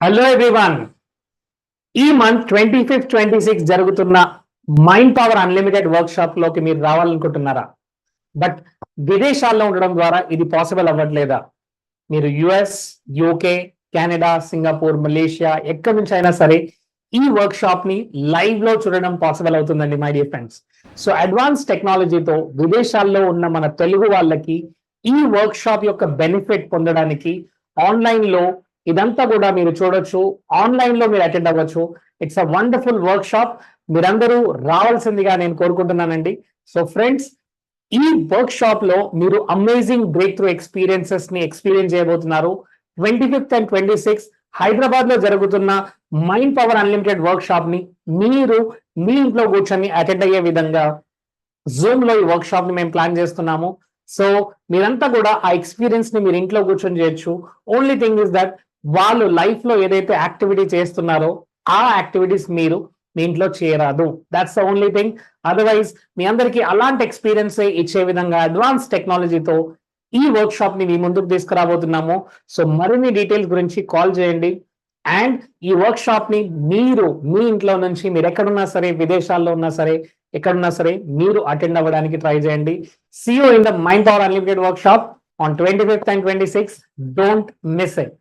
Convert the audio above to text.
Hello everyone ఈ month twenty fifth twenty six జరుగుతున్న mind power unlimited work షాప్లోకి మీరు రావాలనుకుంటున్నారా? బట్ విదేశాల్లో ఉండడం ద్వారా ఇది పాసిబుల్ అవ్వట్లేదా? మీరు US UK Canada Singapore Malaysia ఎక్కడి నుంచి అయినా సరే ఈ వర్క్ షాప్ని లైవ్లో చూడడం పాసిబుల్ అవుతుందండి my dear friends so advance టెక్నాలజీతో విదేశాల్లో ఉన్న మన తెలుగు వాళ్ళకి ఈ వర్క్ షాప్ యొక్క బెనిఫిట్ పొందడానికి ఆన్లైన్లో ఇదంతా కూడా మీరు చూడొచ్చు. ఆన్లైన్లో మీరు అటెండ్ అవ్వచ్చు. It's a wonderful workshop మీరందరూ రావాల్సిందిగా నేను కోరుకుంటున్నానండి. సో ఫ్రెండ్స్ ఈ వర్క్ షాప్లో మీరు అమేజింగ్ బ్రేక్ త్రూ ఎక్స్పీరియన్సెస్ని ఎక్స్పీరియన్స్ చేయబోతున్నారు. Twenty fifth and twenty six హైదరాబాద్లో జరుగుతున్న మైండ్ పవర్ అన్లిమిటెడ్ వర్క్ షాప్ని మీరు మీ ఇంట్లో కూర్చొని అటెండ్ అయ్యే విధంగా జూమ్లో ఈ వర్క్ షాప్ని మేము ప్లాన్ చేస్తున్నాము. సో మీరంతా కూడా ఆ ఎక్స్పీరియన్స్ని మీరు ఇంట్లో కూర్చొని చేయొచ్చు. ఓన్లీ థింగ్ ఇస్ దట్ వాళ్ళు లైఫ్లో ఏదైతే యాక్టివిటీ చేస్తున్నారో ఆ యాక్టివిటీస్ మీరు మీ ఇంట్లో చేయరాదు. That's the only thing otherwise మీ అందరికీ అలాంటి ఎక్స్పీరియన్స్ ఇచ్చే విధంగా అడ్వాన్స్ టెక్నాలజీతో ఈ వర్క్ షాప్ని మీ ముందుకు తీసుకురాబోతున్నాము. సో మరిన్ని డీటెయిల్స్ గురించి కాల్ చేయండి. అండ్ ఈ వర్క్ షాప్ని మీరు మీ ఇంట్లో నుంచి మీరు ఎక్కడున్నా సరే విదేశాల్లో ఉన్నా సరే ఎక్కడున్నా సరే మీరు అటెండ్ అవ్వడానికి ట్రై చేయండి. So in the mind power unlimited workshop on twenty fifth and twenty six don't miss it